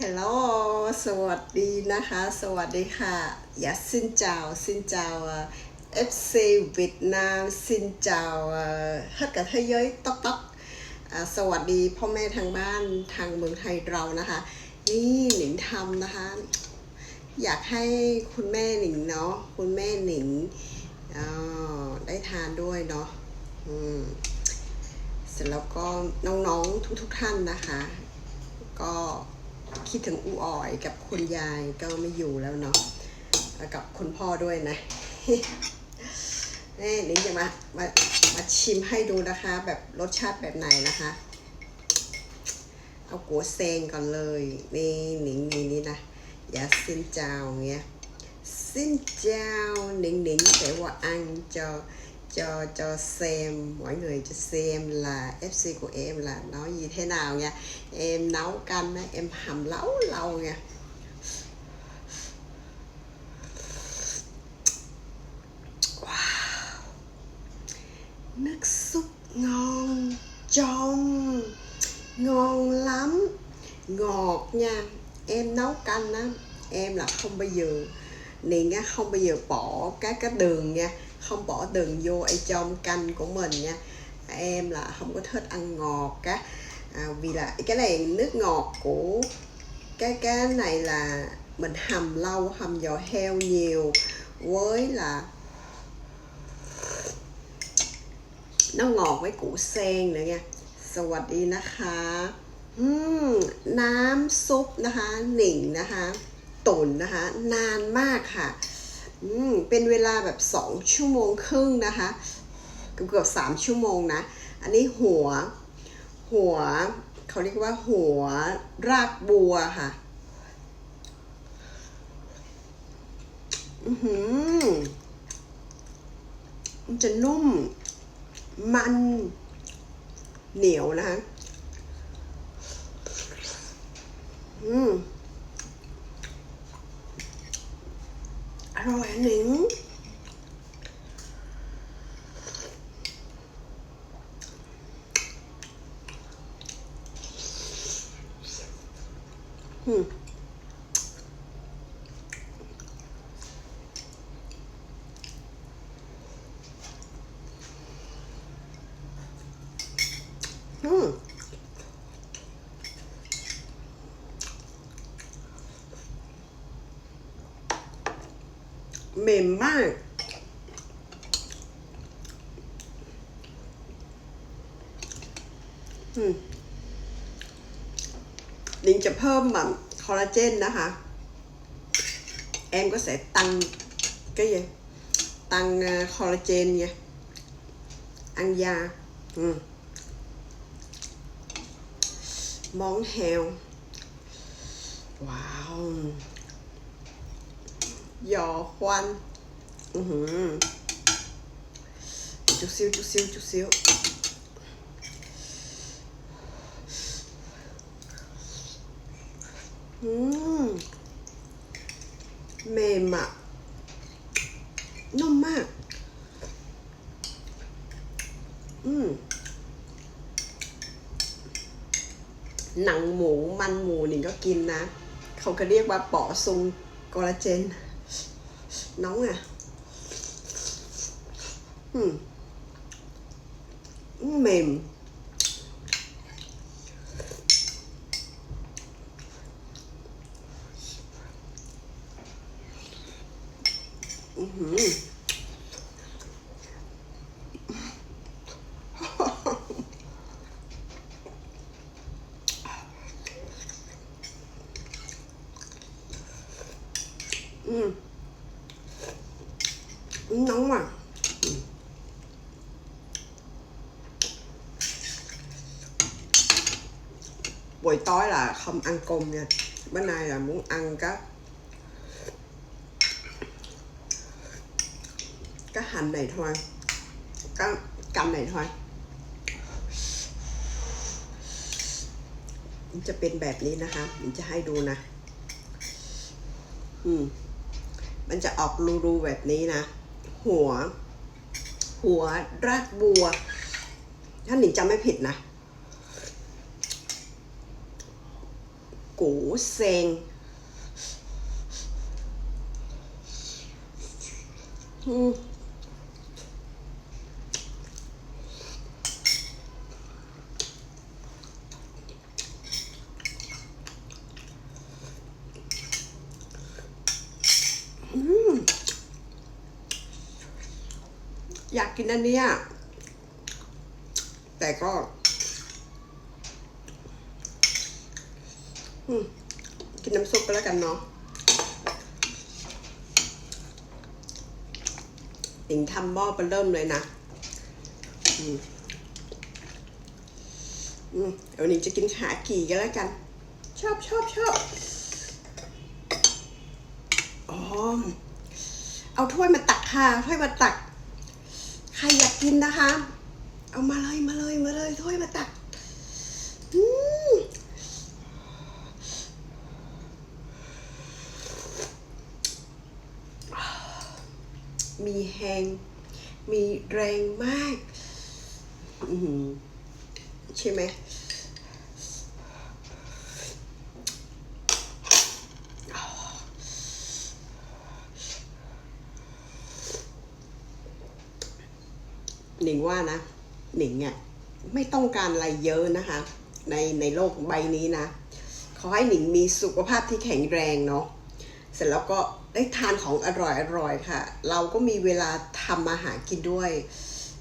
ฮลโหลสวัสดีนะคะ สวัสดีค่ะอย่าสินเจ้าสินเจ้าเอ่อ FC เวียดนามสินเจ้าฮัดกับเธอเย้ยต๊อกต๊อกสวัสดีพ่อแม่ทางบ้านทางเมืองไทยเรานะคะ นี่หนิงทำนะคะ อยากให้คุณแม่หนิงเนาะคุณแม่หนิงได้ทานด้วยเนาะเสร็จแล้วก็น้องๆทุกๆท่านนะคะ ก็ คิดถึงอูอ่อยกับคุณยายก็ไม่อยู่แล้วเนาะกับคุณพ่อด้วยนะนี่หนิงจะมามามาชิมให้ดูนะคะ แบบรสชาติแบบไหนนะคะ เอากัวเซงก่อนเลยนี่หนิงนี่นี่นะอย่าสิ้นเจ้าเงี้ยสิ้นเจ้า nỉnh nỉnh sẽ qua ăn cho cho cho xem mọi người cho xem là FC của em là nó gì thế nào nha. Em nấu canh á, em hầm lâu lâu nha. Wow. Nước súp ngon tròn ngon lắm. Ngọt nha. Em nấu canh á em là không bao giờ liền á không bao giờ bỏ các cái đường nha không bỏ đường vô ở trong canh của mình nha em là không có thích ăn ngọt á à, vì là cái này nước ngọt của cái cái này là mình hầm lâu hầm giò heo nhiều với là nó ngọt với củ sen nữa nha สวัสดีนะคะอืมน้ำซุปนะคะ หนิงนะคะ ตุ๋นนะคะ นานมากค่ะ อืม เป็นเวลาแบบสองชั่วโมงครึ่งนะคะ เกือบเกือบสามชั่วโมงนะ อันนี้หัว หัวเขาเรียกว่าหัวรากบัวค่ะ อือหือมันจะนุ่ม มันเหนียวนะคะ อืม rồi miếng Hmm. เหม็นมาก ลิงจะเพิ่มแบบคอลลาเจนนะคะ แอมก็ใส่ตังก็ยังตังคอลลาเจนไงอังยา อืมมองแฮว ว้าว chút xíu Ừm. mềm ạ นุ่มมาก อืมหนังหมูมันหมูนี่ก็กินนะ เขาก็เรียกว่าปอซุงคอลลาเจน nóng à hmm. mềm Mm-hmm. Nóng mà Ừ. buổi tối là không ăn cơm nha bữa nay là muốn ăn các cái hành này thôi cái canh này thôi มันจะเป็นแบบนี้นะคะมันจะให้ดูนะ อืม มันจะออกรูๆแบบนี้นะ หัว หัวรากบัว ถ้าหนิงจำไม่ผิดนะกูเซงอืม อยากกินอันเนี้ยแต่ก็ กินน้ำซุปไปแล้วกันเนาะติงทำหม้อไปเริ่มเลยนะอืมอืมเดี๋ยวนี้จะกินขากี่กันแล้วกัน ชอบชอบชอบอ๋อ เอาถ้วยมาตักค่ะถ้วยมาตัก รอยากกินนะคะ เอามาเลยมาเลยมาเลยถ้วยมาตักอืมมีแหงมีแรงมากอืมใช่ไหม หนิงว่านะหนิงอะไม่ต้องการอะไรเยอะนะคะ ในในโลกใบนี้นะขอให้หนิงมีสุขภาพที่แข็งแรงเนาะเสร็จแล้วก็ได้ทานของอร่อยอร่อยค่ะ เราก็มีเวลาทำอาหารกินด้วย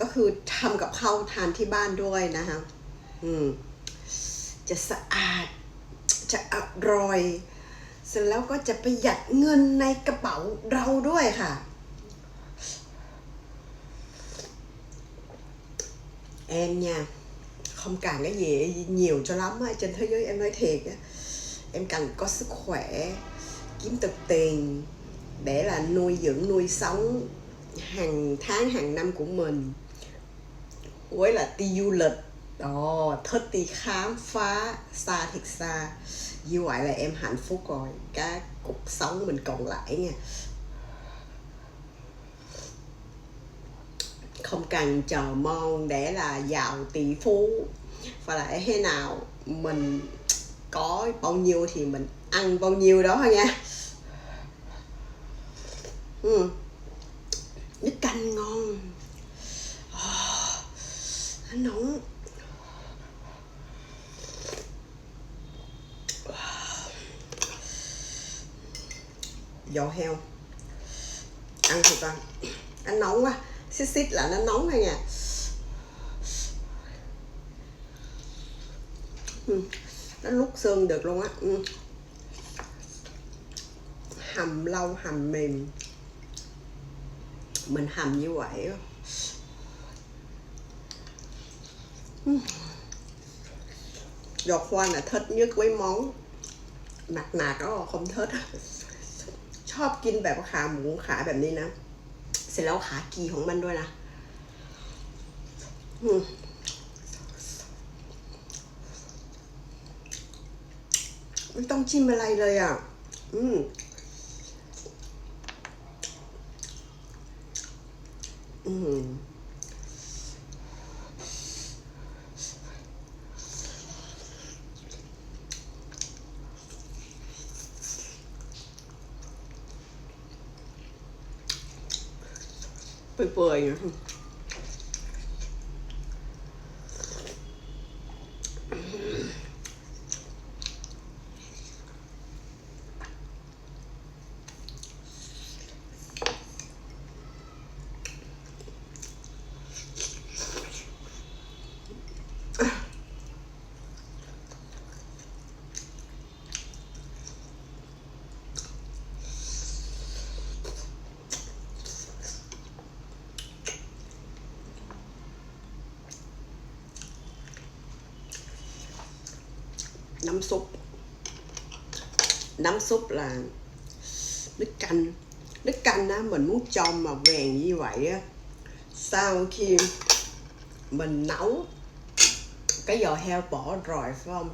ก็คือทำกับข้าวทานที่บ้านด้วยนะคะอืมจะสะอาดจะอร่อย เสร็จแล้วก็จะประหยัดเงินในกระเป๋าเราด้วยค่ะ em nha. Không cần cái gì nhiều cho lắm á, trên thế giới em nói thiệt á. Em cần có sức khỏe, kiếm được tiền để là nuôi dưỡng, nuôi sống hàng tháng, hàng năm của mình. Với là đi du lịch. Đó thích đi khám phá, xa thiệt xa. Như vậy là em hạnh phúc rồi. Cái cuộc sống mình còn lại nha. Không cần chờ mong để là giàu tỷ phú. Và lại thế nào mình có bao nhiêu thì mình ăn bao nhiêu đó thôi nha. Ừ. nước canh ngon. Oh, nó nóng. Giò heo. Ăn thì ăn, ăn nóng quá xít xít là nó nóng thôi nha ừ. nó lúc xương được luôn á ừ. hầm lâu hầm mềm mình hầm như vậy á. Ừ. giọt khoa là thích nhất với món nạc nạc đó không thích ชอบกินแบบขาหมูขาแบบนี้นะ เส ร็จแล้วขากีของมันด้วยนะอืมไม่ต้องจิ้มอะไรเลยอะ อืมอืม People are. นะน้ำซุป น้ำซุปlà nước canh nước canh á mình muốn trong mà vàng như vậy á sau khi mình nấu cái giò heo bỏ rồi phải không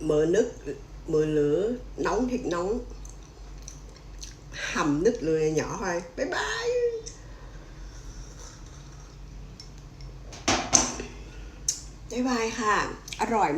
mở nước mở lửa nóng thiệt nóng hầm nước lửa nhỏ thôi bye bye บ๊ายบายค่ะ อร่อย